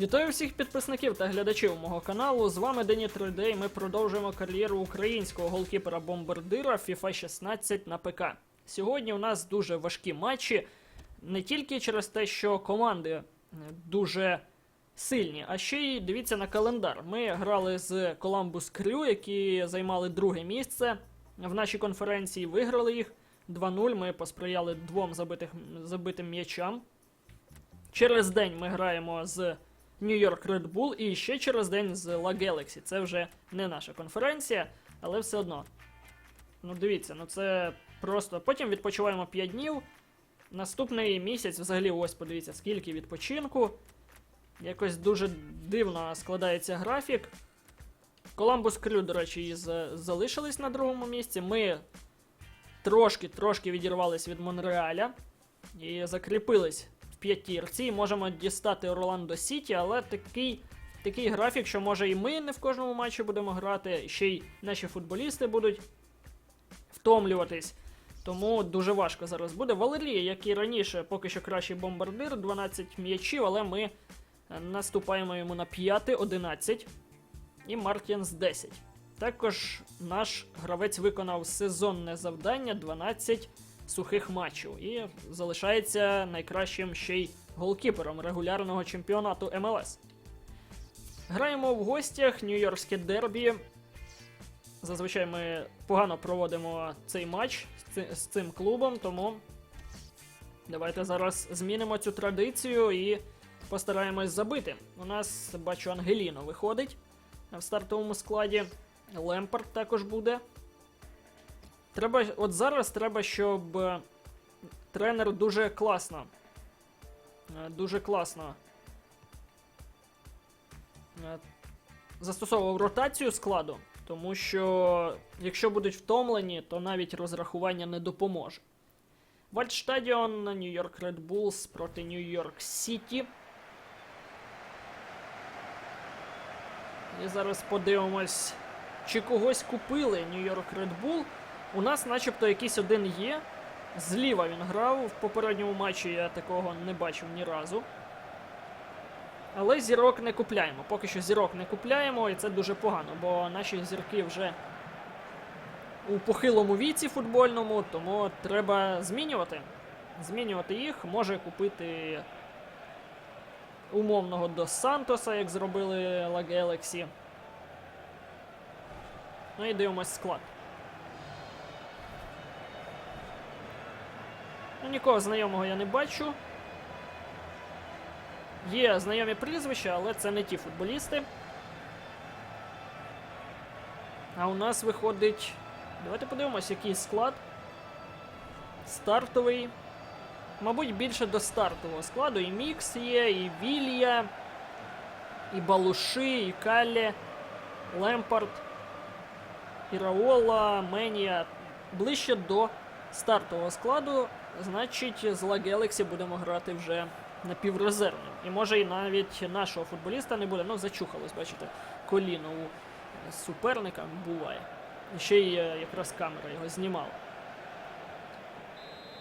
Вітаю всіх підписників та глядачів мого каналу. З вами Дені 3D і ми продовжуємо кар'єру українського голкіпера бомбардира FIFA 16 на ПК. Сьогодні у нас дуже важкі матчі, не тільки через те, що команди е, дуже сильні, а ще й дивіться на календар. Ми грали з Columbus Crew, які займали друге місце в нашій конференції, виграли їх 2-0. Ми посприяли двом забитих, забитим м'ячам. Через день ми граємо з York Red Bull і ще через день з La Galaxy. Це вже не наша конференція, але все одно. Ну, дивіться, ну це просто. Потім відпочиваємо 5 днів. Наступний місяць, взагалі, ось подивіться, скільки відпочинку. Якось дуже дивно складається графік. Columbus Crew, до речі, залишились на другому місці. Ми трошки-трошки відірвались від Монреаля і закріпились п'ятірці. І можемо дістати Орландо Сіті, але такий, такий графік, що може і ми не в кожному матчі будемо грати, ще й наші футболісти будуть втомлюватись. Тому дуже важко зараз буде. Валерій, як і раніше, поки що кращий бомбардир, 12 м'ячів, але ми е, наступаємо йому на 5, 11 і Мартінс 10. Також наш гравець виконав сезонне завдання 12 сухих матчів і залишається найкращим ще й голкіпером регулярного чемпіонату МЛС. Граємо в гостях Нью-Йоркське дербі. Зазвичай ми погано проводимо цей матч з цим клубом, тому давайте зараз змінимо цю традицію і постараємось забити. У нас бачу Ангеліно виходить в стартовому складі. Лемпард також буде. Треба, от зараз треба, щоб е, тренер дуже класно. е, Дуже класно. е, Застосовував ротацію складу, тому що якщо будуть втомлені, то навіть розрахування не допоможе. Вальдштадіон, Нью-Йорк Red Bulls проти Нью-Йорк Сіті. І зараз подивимось, чи когось купили Нью-Йорк Red Bull. У нас начебто якийсь один є. Зліва він грав. В попередньому матчі я такого не бачив ні разу. Але зірок не купляємо. Поки що зірок не купляємо, і це дуже погано, бо наші зірки вже у похилому віці футбольному, тому треба змінювати. Змінювати їх, може купити умовного до Сантоса, як зробили Galaxy. Ну і дивимось склад. Ну, нікого знайомого я не бачу. Є знайомі прізвища, але це не ті футболісти. А у нас виходить. Давайте подивимось, який склад. Стартовий. Мабуть, більше до стартового складу. І Мікс є, і Вілья, і Балуши, і Калле, Лемпард, і Раола, Менія. Ближче до стартового складу. Значить, з Galaxy будемо грати вже напіврезервним. І може і навіть нашого футболіста не буде. Ну, зачухалось, бачите, коліно у суперника буває. Ще й е, якраз камера його знімала.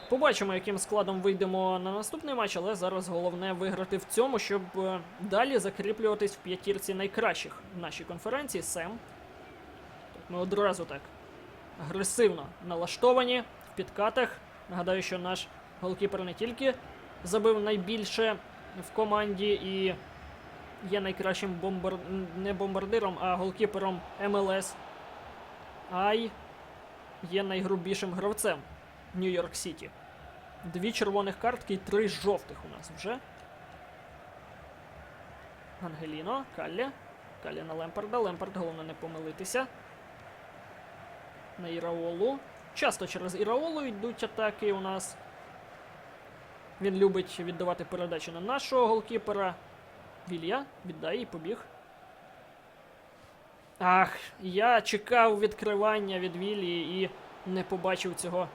Побачимо, яким складом вийдемо на наступний матч, але зараз головне виграти в цьому, щоб е, далі закріплюватись в п'ятірці найкращих в нашій конференції. Сем. Ми одразу так агресивно налаштовані в підкатах. Нагадаю, що наш голкіпер не тільки забив найбільше в команді і є найкращим бомбар... не бомбардиром, а голкіпером МЛС, а й є найгрубішим гравцем Нью-Йорк Сіті. Дві червоних картки і три жовтих у нас вже. Ангеліно, Каллі. Каллі на Лемпарда. Лемпард, головне не помилитися. На Іраолу. Часто через Іраолу йдуть атаки у нас. Він любить віддавати передачі на нашого голкіпера. Вілья, віддай і побіг. Ах, я чекав відкривання від Вілії і не побачив цього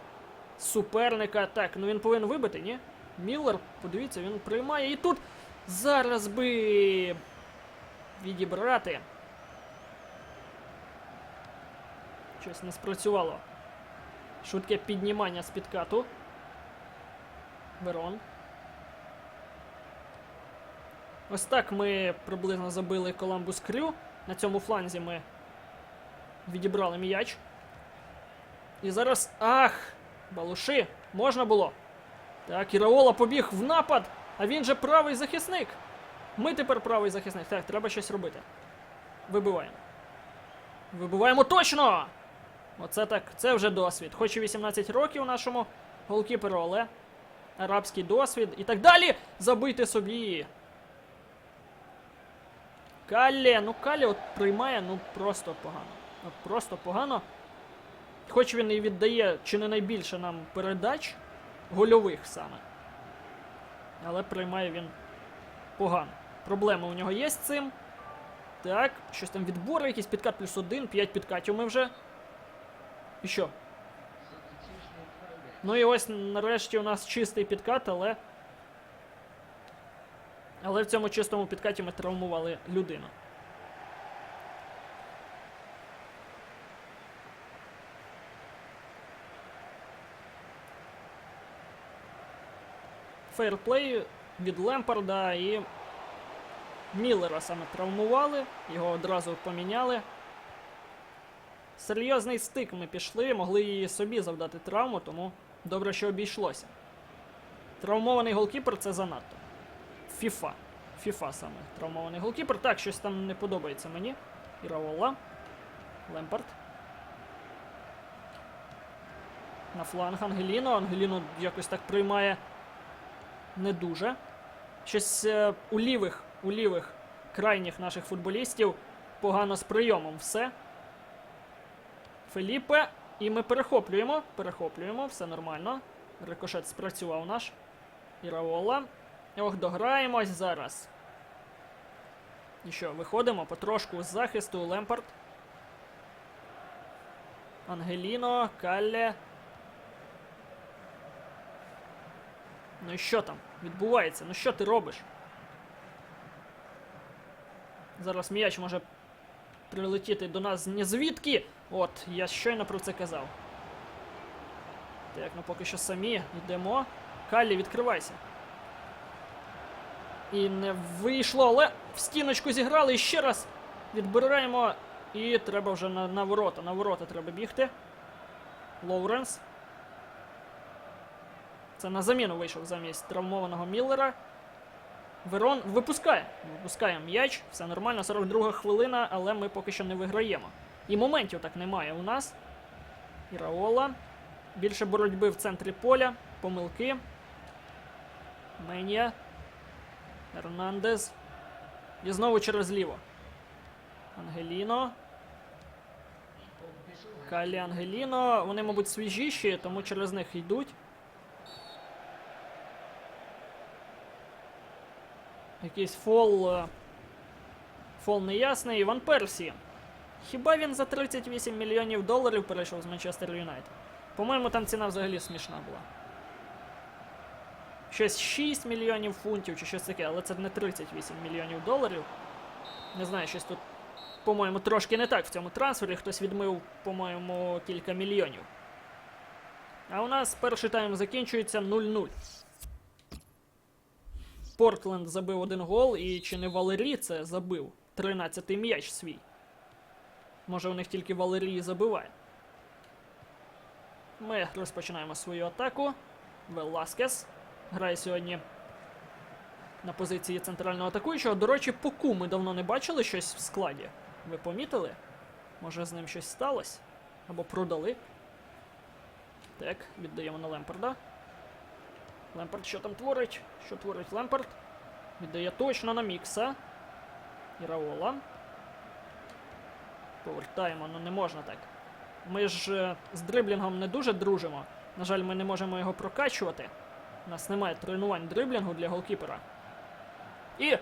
суперника. Так, ну він повинен вибити, ні? Міллер, подивіться, він приймає. І тут зараз би відібрати. Щось не спрацювало. Швидке піднімання з підкату. Верон. Ось так ми приблизно забили Коламбус Крю. На цьому фланзі ми відібрали м'яч. І зараз. Ах! Балуши! Можна було. Так, Іраола побіг в напад, а він же правий захисник. Ми тепер правий захисник. Так, треба щось робити. Вибиваємо. Вибиваємо точно! Оце так, це вже досвід. Хоч і 18 років нашому голкіперу, але арабський досвід і так далі. Забити собі. Каллі, ну Каллі от приймає, ну просто погано. От просто погано. Хоч він і віддає чи не найбільше нам передач, гольових саме. Але приймає він погано. Проблеми у нього є з цим. Так, щось там відбори, якийсь підкат плюс один, 5 підкатів ми вже. І що? Ну і ось нарешті у нас чистий підкат, але. Але в цьому чистому підкаті ми травмували людину. Фейрплей від Лемпарда і Міллера саме травмували, його одразу поміняли. Серйозний стик ми пішли, могли і собі завдати травму, тому добре, що обійшлося. Травмований голкіпер це занадто. Фіфа. Фіфа саме. Травмований голкіпер. Так, щось там не подобається мені. Іраола. Лемпард. На фланг Ангеліно. Ангеліно якось так приймає не дуже. Щось е, у лівих, у лівих крайніх наших футболістів погано з прийомом все. Феліпе. І ми перехоплюємо. Перехоплюємо, все нормально. Рикошет спрацював наш. Іраола. Ох, дограємось зараз. І що, виходимо потрошку з захисту Лемпард. Ангеліно, Калле. Ну і що там? Відбувається? Ну що ти робиш? Зараз м'яч може прилетіти до нас ні звідки. От, я щойно про це казав. Так, ну поки що самі йдемо. Каллі, відкривайся. І не вийшло, але в стіночку зіграли і ще раз відбираємо. І треба вже на, на ворота. На ворота треба бігти. Лоуренс. Це на заміну вийшов замість травмованого Міллера. Верон випускає. Випускає м'яч, все нормально, 42 хвилина, але ми поки що не виграємо. І моментів так немає у нас. Іраола. Більше боротьби в центрі поля. Помилки. Менія. Ернандес. І знову через ліво. Ангеліно. Калі Ангеліно. Вони, мабуть, свіжіші, тому через них йдуть. Якийсь фол. е, Фол неясний. Іван Персі. Хіба він за 38 мільйонів доларів перейшов з Манчестер Юнайтед? По-моєму, там ціна взагалі смішна була. Щось 6 мільйонів фунтів чи щось таке, але це не 38 мільйонів доларів. Не знаю, щось тут, по-моєму, трошки не так в цьому трансфері. Хтось відмив, по-моєму, кілька мільйонів. А у нас перший тайм закінчується 0-0. Портленд забив один гол, і чи не Валерій це забив? 13-й м'яч свій. Може, у них тільки Валерій забиває. Ми розпочинаємо свою атаку. Веласкес грає сьогодні на позиції центрального атакуючого. До речі, Поку ми давно не бачили щось в складі. Ви помітили? Може з ним щось сталося? Або продали? Так, віддаємо на Лемпарда. Лемпард що там творить? Що творить Лемпард? Віддає точно на Мікса. Іраола. Повертаємо, ну не можна так. Ми ж е, з дриблінгом не дуже дружимо. На жаль, ми не можемо його прокачувати. У нас немає тренувань дриблінгу для голкіпера. І.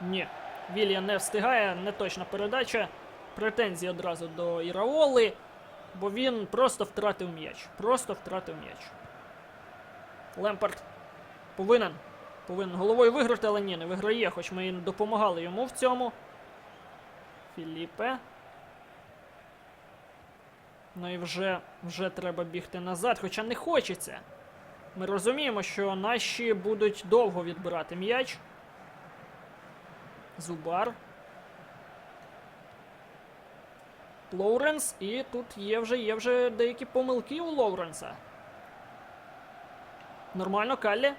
Ні. Вілья не встигає, не точна передача. Претензії одразу до Іраоли, бо він просто втратив м'яч. Просто втратив м'яч. Лемпард повинен. Повинен головою виграти, але ні, не виграє, хоч ми і допомагали йому в цьому. Філіпе. Ну і вже, вже треба бігти назад, хоча не хочеться. Ми розуміємо, що наші будуть довго відбирати м'яч. Зубар. Лоуренс. І тут є вже, є вже деякі помилки у Лоуренса. Нормально, Каллі.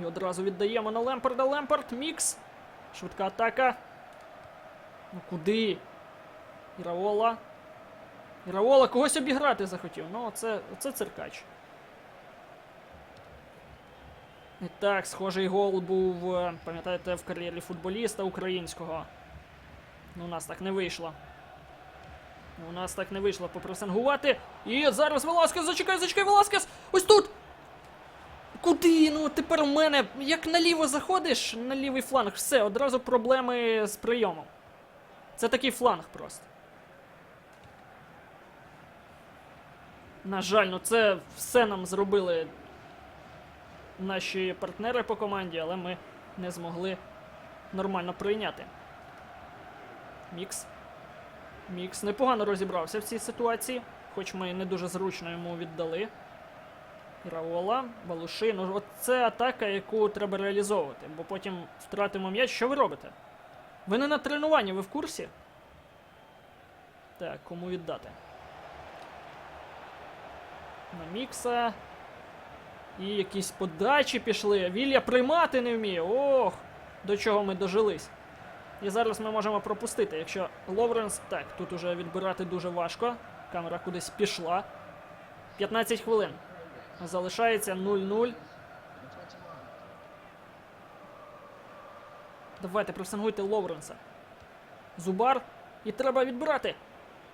І одразу віддаємо на Лемпарда. Лемпард, мікс. Швидка атака. Ну куди? Іраола. Іраола когось обіграти захотів. Ну, оце, оце циркач. І так, схожий гол був, е, пам'ятаєте, в кар'єрі футболіста українського. Ну, у нас так не вийшло. Ну, У нас так не вийшло попресингувати. І зараз Веласкес, зачекай, зачекай, Веласкес! Ось тут! Куди? Ну тепер у мене. Як наліво заходиш, на лівий фланг, все, одразу проблеми з прийомом. Це такий фланг просто. На жаль, ну це все нам зробили наші партнери по команді, але ми не змогли нормально прийняти. Мікс. Мікс непогано розібрався в цій ситуації, хоч ми не дуже зручно йому віддали. Равола, Балуши. Ну, от це атака, яку треба реалізовувати, бо потім втратимо м'яч. Що ви робите? Ви не на тренуванні, ви в курсі? Так, кому віддати? На Мікса. І якісь подачі пішли. Вілья приймати не вміє. Ох, до чого ми дожились. І зараз ми можемо пропустити, якщо Ловренс. Так, тут уже відбирати дуже важко. Камера кудись пішла. 15 хвилин. Залишається 0-0. Давайте пресингуйте Ловренса. Зубар. І треба відбирати.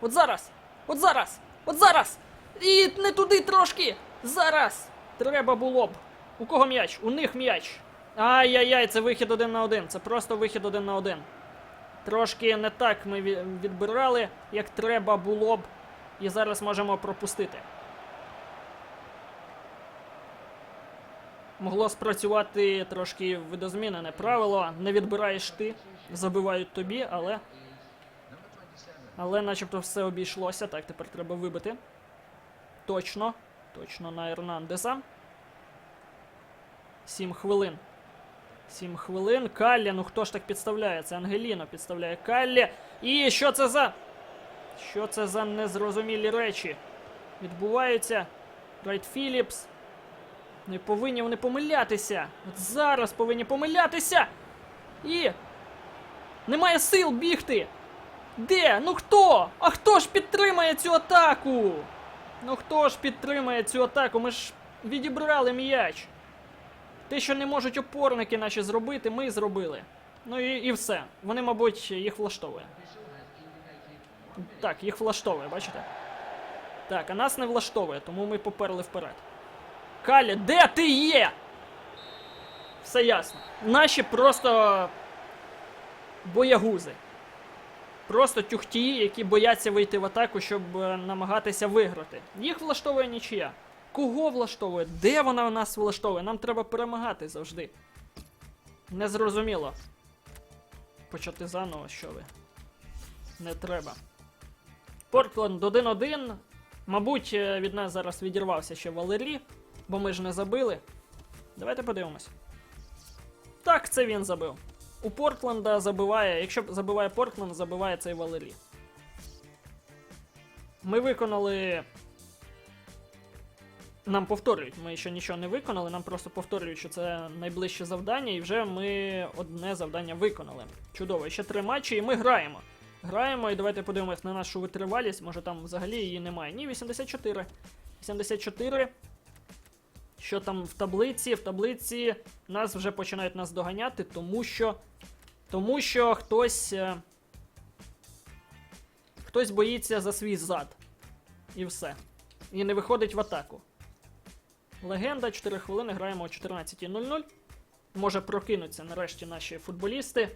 От зараз! От зараз! От зараз! І не туди трошки! Зараз! Треба було б. У кого м'яч? У них м'яч. Ай-яй-яй, це вихід один на один. Це просто вихід один на один. Трошки не так ми відбирали, як треба було б. І зараз можемо пропустити. Могло спрацювати трошки видозмінене правило. Не відбираєш ти, забивають тобі, але. Але начебто все обійшлося. Так, тепер треба вибити. Точно. Точно на Ернандеса. Сім хвилин. Сім хвилин. Каллі, ну хто ж так підставляє? Це Ангеліно підставляє Каллі. І що це за. Що це за незрозумілі речі? Відбуваються. Райт Філіпс. Не повинні вони помилятися. От зараз повинні помилятися. І. Немає сил бігти. Де? Ну хто? А хто ж підтримає цю атаку? Ну хто ж підтримає цю атаку? Ми ж відібрали м'яч. Те, що не можуть опорники наші зробити, ми зробили. Ну і, і все. Вони, мабуть, їх влаштовує. Так, їх влаштовує, бачите? Так, а нас не влаштовує, тому ми поперли вперед. Калі, де ти є? Все ясно. Наші просто боягузи. Просто тюхтії, які бояться вийти в атаку, щоб е, намагатися виграти. Їх влаштовує нічия. Кого влаштовує? Де вона у нас влаштовує? Нам треба перемагати завжди. Незрозуміло. Почати заново, що ви. Не треба. Портленд 1-1. Мабуть, е, від нас зараз відірвався ще Валері, бо ми ж не забили. Давайте подивимось. Так, це він забив. У Портленда забиває, якщо забиває Портленд, забиває цей Валері. Ми виконали. Нам повторюють, ми ще нічого не виконали, нам просто повторюють, що це найближче завдання, і вже ми одне завдання виконали. Чудово, ще три матчі, і ми граємо. Граємо, і давайте подивимось на нашу витривалість, може там взагалі її немає. Ні, 84. 84. Що там в таблиці? В таблиці нас вже починають нас доганяти, тому що. Тому що хтось. е, Хтось боїться за свій зад. І все. І не виходить в атаку. Легенда, 4 хвилини, граємо о 14.00. Може прокинуться нарешті наші футболісти.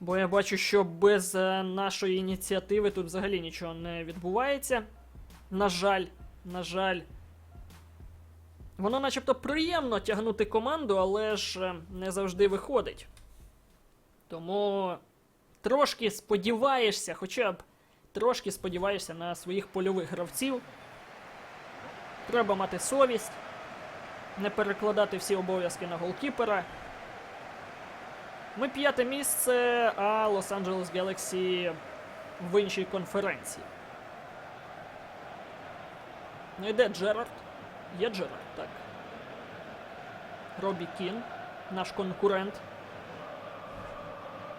Бо я бачу, що без е, нашої ініціативи тут взагалі нічого не відбувається. На жаль, на жаль. Воно начебто приємно тягнути команду, але ж е, не завжди виходить. Тому трошки сподіваєшся, хоча б трошки сподіваєшся на своїх польових гравців. Треба мати совість, не перекладати всі обов'язки на голкіпера. Ми п'яте місце, а Лос-Анджелес Galaxy в іншій конференції. Ну йде Джерард. Є Джерард, так. Робі Кін, наш конкурент.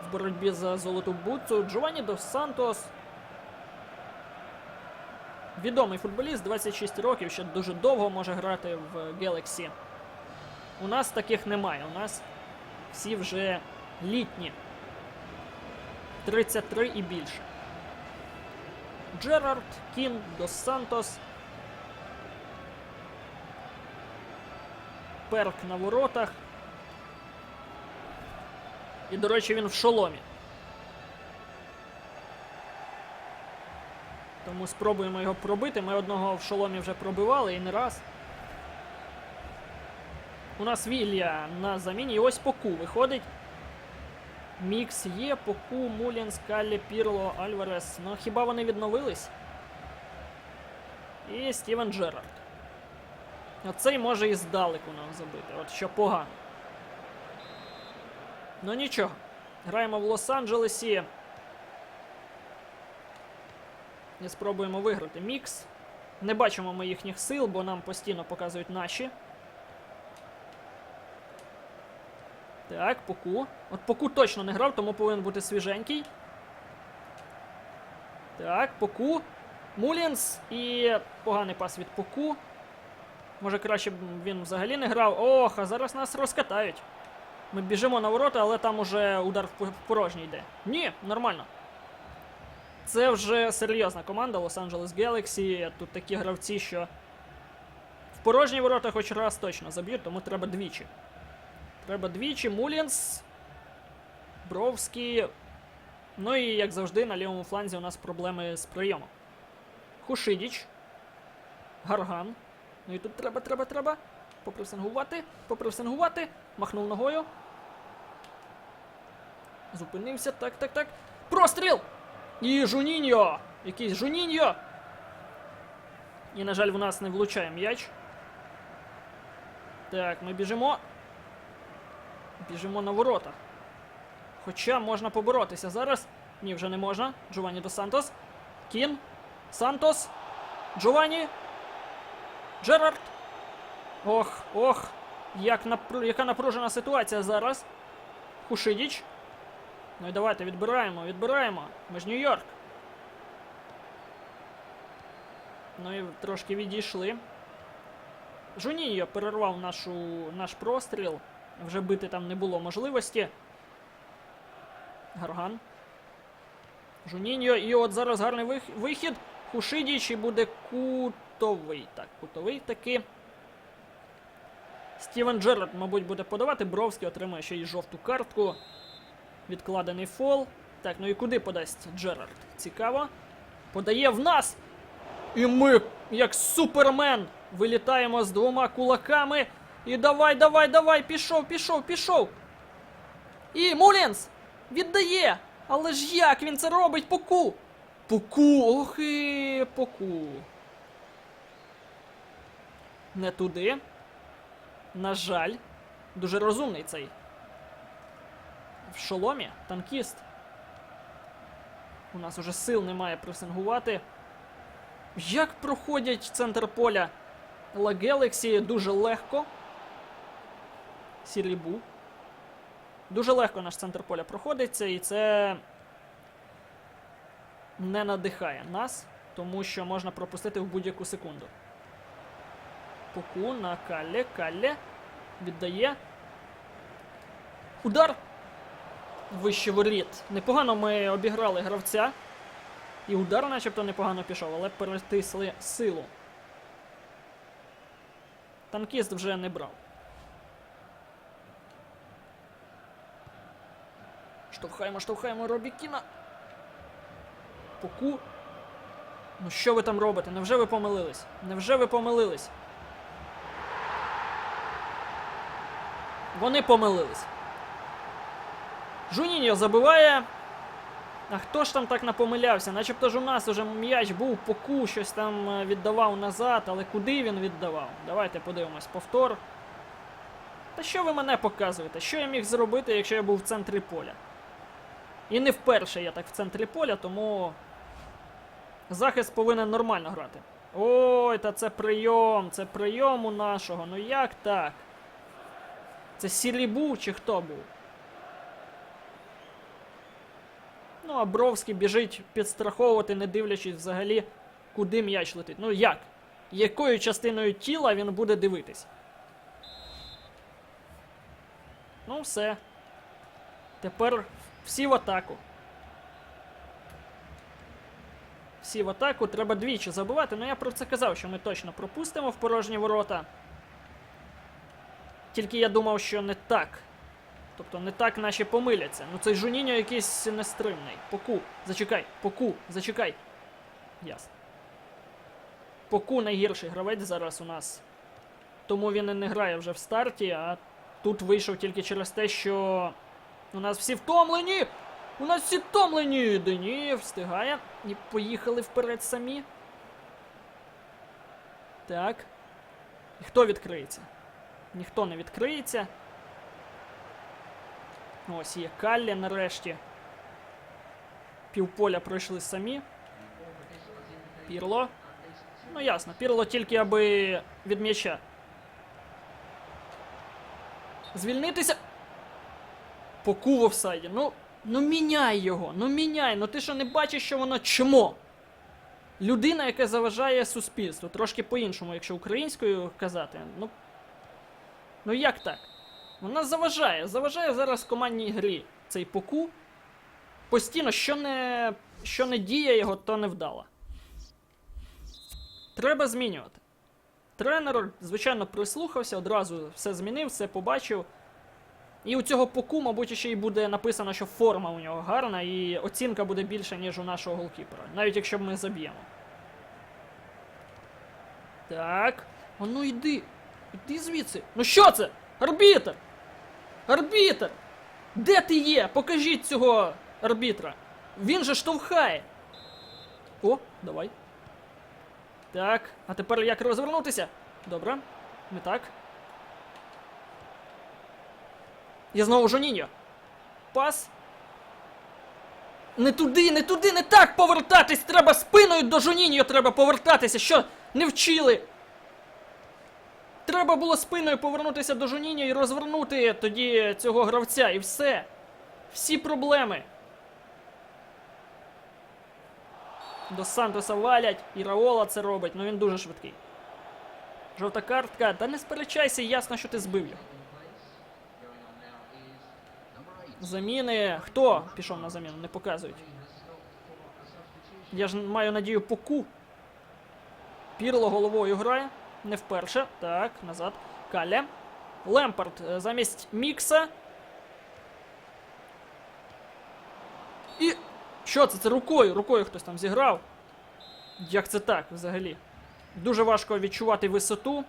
В боротьбі за золоту бутсу. Джованні Дос Сантос. Відомий футболіст, 26 років, ще дуже довго може грати в Galaxy. У нас таких немає. У нас всі вже літні. 33 і більше. Джерард, Кін, Дос Сантос. Перк на воротах. І, до речі, він в шоломі. Тому спробуємо його пробити. Ми одного в шоломі вже пробивали і не раз. У нас Вілля на заміні. І ось Поку виходить. Мікс є, Поку, Мулін, Скаллі, Пірло, Альварес. Ну хіба вони відновились? І Стівен Джерард. Оцей може і здалеку нам забити. От що погано. Ну нічого. Граємо в Лос-Анджелесі. І спробуємо виграти мікс. Не бачимо ми їхніх сил, бо нам постійно показують наші. Так, Поку. От Поку точно не грав, тому повинен бути свіженький. Так, Поку. Мулінс і поганий пас від Поку. Може краще б він взагалі не грав. Ох, а зараз нас розкатають. Ми біжимо на ворота, але там уже удар в порожній йде. Ні, нормально. Це вже серйозна команда Лос-Анджелес Galaxy. Тут такі гравці, що в порожні ворота хоч раз точно заб'ють, тому треба двічі. Треба двічі. Мулінс. Бровський. Ну і як завжди, на лівому фланзі у нас проблеми з прийомом. Хушидіч. Гарган. Ну і тут треба, треба, треба. Попресингувати, попресингувати. Махнув ногою. Зупинився. Так, так, так. Простріл! І Жуніньо! Якийсь Жуніньо! І, на жаль, в нас не влучає м'яч. Так, ми біжимо. Біжимо на ворота. Хоча можна поборотися зараз. Ні, вже не можна. Джованні до Сантос. Кін. Сантос. Джованні. Джерард. Ох, ох. Як напру... Яка напружена ситуація зараз. Хушидіч. Ну і давайте відбираємо, відбираємо. Ми ж Нью-Йорк. Ну і трошки відійшли. Жуніньо перервав нашу, наш простріл. Вже бити там не було можливості. Гарган. Жуніньо. І от зараз гарний вих- вихід. Хушидіч і буде кутовий. Так, кутовий таки. Стівен Джерард, мабуть, буде подавати. Бровський отримає ще й жовту картку. Відкладений фол. Так, ну і куди подасть Джерард? Цікаво. Подає в нас. І ми, як супермен, вилітаємо з двома кулаками. І давай, давай, давай, пішов, пішов, пішов. І Мулінс віддає. Але ж як він це робить? Поку. Поку, ох і поку. Не туди. На жаль, дуже розумний цей. В шоломі танкіст. У нас уже сил немає пресингувати. Як проходять центр поля La дуже легко. Сірібу. Дуже легко наш центр поля проходиться, і це не надихає нас, тому що можна пропустити в будь-яку секунду. Поку на Калле. Калле. Віддає. Удар. Вище воріт. Непогано ми обіграли гравця. І удар начебто непогано пішов, але перетисли силу. Танкіст вже не брав. Штовхаємо, штовхаємо Робікіна. Поку. Ну що ви там робите? Невже ви помилились? Невже ви помилились? Вони помилились. Жуніньо забиває. А хто ж там так напомилявся? Начебто ж у нас уже м'яч був поку, щось там е, віддавав назад, але куди він віддавав? Давайте подивимось повтор. Та що ви мене показуєте? Що я міг зробити, якщо я був в центрі поля? І не вперше я так в центрі поля, тому захист повинен нормально грати. Ой, та це прийом, це прийом у нашого. Ну як так? Це Сілібу чи хто був? Ну, а Бровський біжить підстраховувати, не дивлячись взагалі, куди м'яч летить. Ну як? Якою частиною тіла він буде дивитись? Ну, все. Тепер всі в атаку. Всі в атаку. Треба двічі забивати. Ну я про це казав, що ми точно пропустимо в порожні ворота. Тільки я думав, що не так. Тобто не так наші помиляться. Ну цей Жуніньо якийсь нестримний. Поку, зачекай, поку, зачекай. Ясно. Поку найгірший гравець зараз у нас. Тому він і не грає вже в старті, а тут вийшов тільки через те, що у нас всі втомлені! У нас всі втомлені! Да встигає. І поїхали вперед самі. Так. І хто відкриється? Ніхто не відкриється. Ось є Каллі нарешті. Півполя пройшли самі. Пірло. Ну ясно, Пірло тільки аби від м'яча. Звільнитися. Поку в офсайді. Ну, ну міняй його, ну міняй. Ну ти що не бачиш, що воно чмо? Людина, яка заважає суспільству. Трошки по-іншому, якщо українською казати. Ну. Ну як так? Вона заважає. Заважає зараз командній грі цей поку. Постійно, що не, що не діє його, то не вдало. Треба змінювати. Тренер, звичайно, прислухався, одразу все змінив, все побачив. І у цього поку, мабуть, ще й буде написано, що форма у нього гарна, і оцінка буде більша, ніж у нашого голкіпера. Навіть якщо ми заб'ємо. Так. А ну йди. Іди звідси. Ну що це? Арбітр! Арбітр! Де ти є? Покажіть цього арбітра. Він же штовхає. О, давай. Так, а тепер як розвернутися? Добре. Не так. І знову Жоніньо. Пас. Не туди, не туди, не так повертатись! Треба спиною до Жоніньо треба повертатися. Що? Не вчили? Треба було спиною повернутися до Жоніньо і розвернути тоді цього гравця, і все. Всі проблеми. До Сантоса валять, і Раола це робить, ну він дуже швидкий. Жовта картка, та не сперечайся, ясно, що ти збив його. Заміни. Хто пішов на заміну? Не показують. Я ж маю надію поку. Пірло головою грає. Не вперше. Так, назад. Каля. Лемпард е, замість Мікса. І. Що це? Це рукою? Рукою хтось там зіграв. Як це так взагалі? Дуже важко відчувати висоту.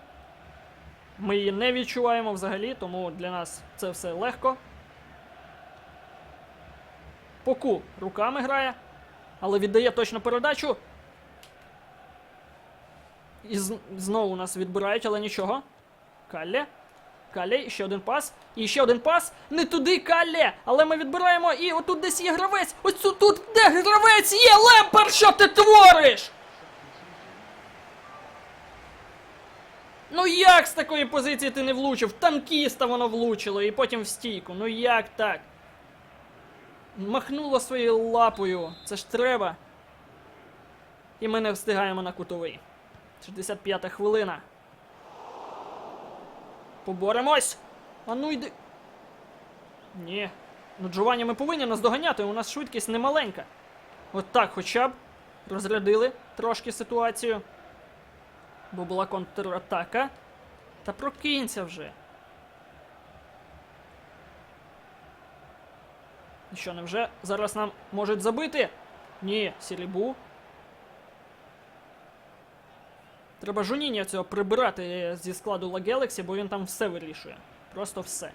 Ми її не відчуваємо взагалі, тому для нас це все легко. Поку руками грає, але віддає точно передачу. І знову нас відбирають, але нічого. Калле. Калле, ще один пас. І ще один пас. Не туди, Калле! Але ми відбираємо, і отут десь є гравець. Ось тут де гравець є! Лемпер, що ти твориш? Ну як з такої позиції ти не влучив? Танкіста воно влучило, і потім в стійку. Ну як так? Махнуло своєю лапою. Це ж треба. І ми не встигаємо на кутовий. 65 хвилина. Поборемось! А ну йди. Ні. Ну Джованні ми повинні наздоганяти, у нас швидкість немаленька. От так хоча б розрядили трошки ситуацію. Бо була контратака. Та прокинься вже. І що, невже зараз нам можуть забити? Ні, Сілібу. Треба Жуніння цього прибирати зі складу La бо він там все вирішує. Просто все.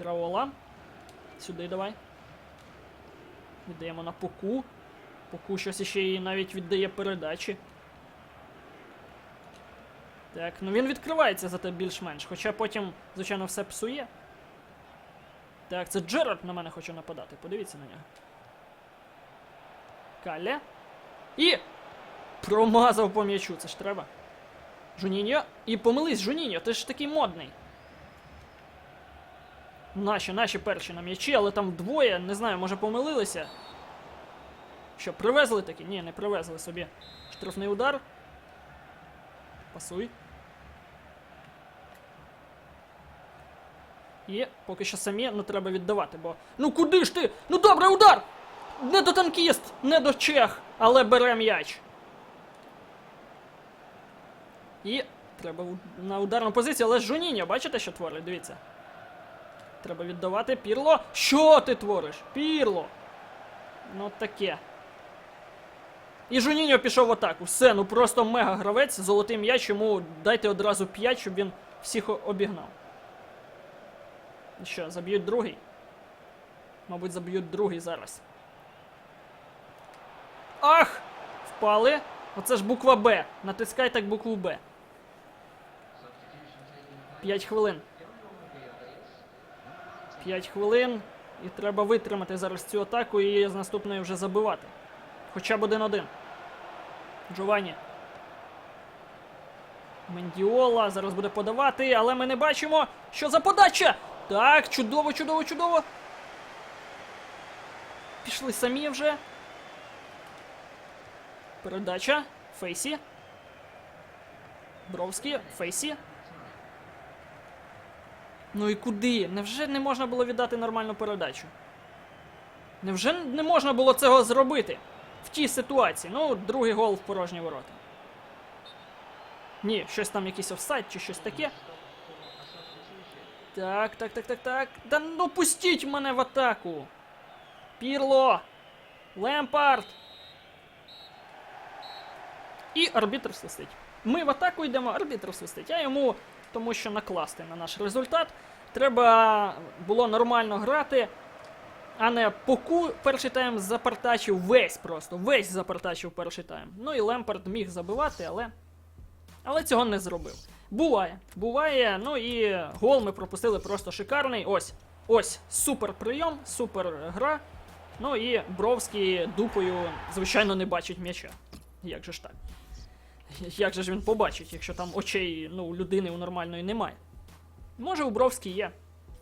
Іраола. Сюди давай. Віддаємо на Поку. Поку щось іще і навіть віддає передачі. Так, ну він відкривається зате більш-менш, хоча потім, звичайно, все псує. Так, це Джерард на мене хоче нападати. Подивіться на нього. Кале. І. Промазав по м'ячу, це ж треба. Жуніньо. І помились, Жуніньо, ти ж такий модний. Наші, наші перші на м'ячі, але там двоє, не знаю, може помилилися. Що, привезли таки? Ні, не привезли собі. Штрафний удар. Пасуй. І поки що самі не треба віддавати, бо. Ну куди ж ти? Ну добре, удар! Не до танкіст, не до чех, але бере м'яч. І треба на ударну позицію, але Жуніньо, бачите, що творить? Дивіться. Треба віддавати. Пірло. Що ти твориш? Пірло. Ну таке. І Жуніньо пішов в атаку. Все, ну просто мега гравець, золотий м'яч, йому дайте одразу 5, щоб він всіх обігнав. Що, заб'ють другий? Мабуть, заб'ють другий зараз. Ах! Впали. Оце ж буква Б. Натискай так букву Б. 5 хвилин. 5 хвилин. І треба витримати зараз цю атаку і з наступної вже забивати. Хоча б один-один. Джованні. Мендіола зараз буде подавати, але ми не бачимо, що за подача. Так, чудово, чудово, чудово. Пішли самі вже. Передача. Фейсі. Бровський. Фейсі. Ну і куди? Невже не можна було віддати нормальну передачу? Невже не можна було цього зробити? В тій ситуації. Ну, другий гол в порожні ворота. Ні, щось там якийсь офсайд чи щось таке. Так, так, так, так, так. Да ну пустіть мене в атаку. Пірло. Лемпард. І арбітр свистить. Ми в атаку йдемо, арбітр свистить. А йому, тому що накласти на наш результат. Треба було нормально грати, а не поку перший тайм запартачив весь просто. Весь запартачив перший тайм. Ну і Лемпард міг забивати, але. Але цього не зробив. Буває, буває. Ну і гол ми пропустили просто шикарний. Ось. Ось супер прийом, супер гра. Ну і Бровський дупою, звичайно, не бачить м'яча. Як же ж так? Як же ж він побачить, якщо там очей ну, людини у нормальної немає? Може, у Бровській є.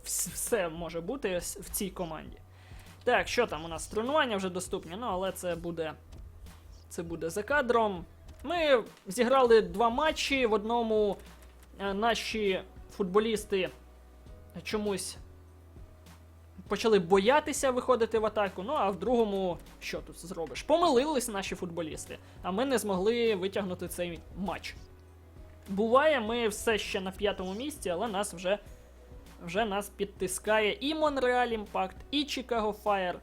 Все може бути в цій команді. Так, що там у нас? Тренування вже доступні, ну але це буде. Це буде за кадром. Ми зіграли два матчі. В одному е, наші футболісти чомусь почали боятися виходити в атаку. Ну а в другому, що тут зробиш? Помилились наші футболісти, а ми не змогли витягнути цей матч. Буває, ми все ще на п'ятому місці, але нас вже, вже нас підтискає і Монреаль Імпакт, і Чикаго Фаєр.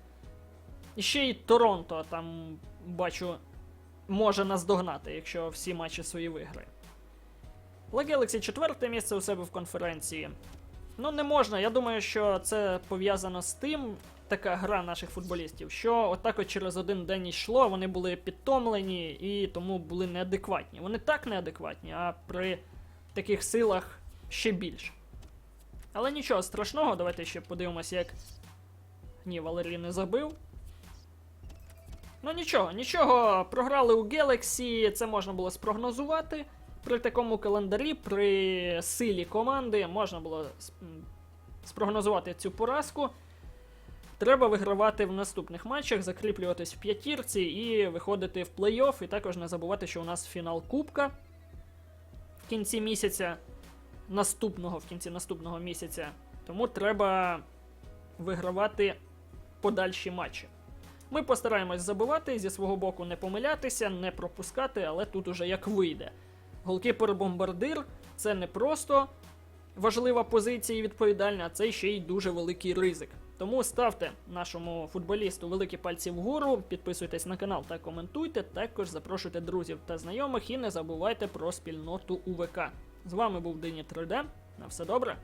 І ще й Торонто там бачу може нас догнати, якщо всі матчі свої виграє. Лагелексі четверте місце у себе в конференції. Ну, не можна. Я думаю, що це пов'язано з тим, така гра наших футболістів, що отак от через один день йшло, вони були підтомлені і тому були неадекватні. Вони так неадекватні, а при таких силах ще більше. Але нічого страшного, давайте ще подивимося, як. Ні, Валерій не забив. Ну нічого, нічого, програли у Galaxy, це можна було спрогнозувати. При такому календарі, при силі команди, можна було спрогнозувати цю поразку. Треба вигравати в наступних матчах, закріплюватись в п'ятірці і виходити в плей-офф. І також не забувати, що у нас фінал Кубка в кінці місяця, наступного, в кінці наступного місяця. Тому треба вигравати подальші матчі. Ми постараємось забивати, зі свого боку не помилятися, не пропускати, але тут уже як вийде. Голкіпер-бомбардир це не просто важлива позиція і відповідальна, а це ще й дуже великий ризик. Тому ставте нашому футболісту великі пальці вгору, підписуйтесь на канал та коментуйте. Також запрошуйте друзів та знайомих і не забувайте про спільноту УВК. З вами був Дині 3D. На все добре.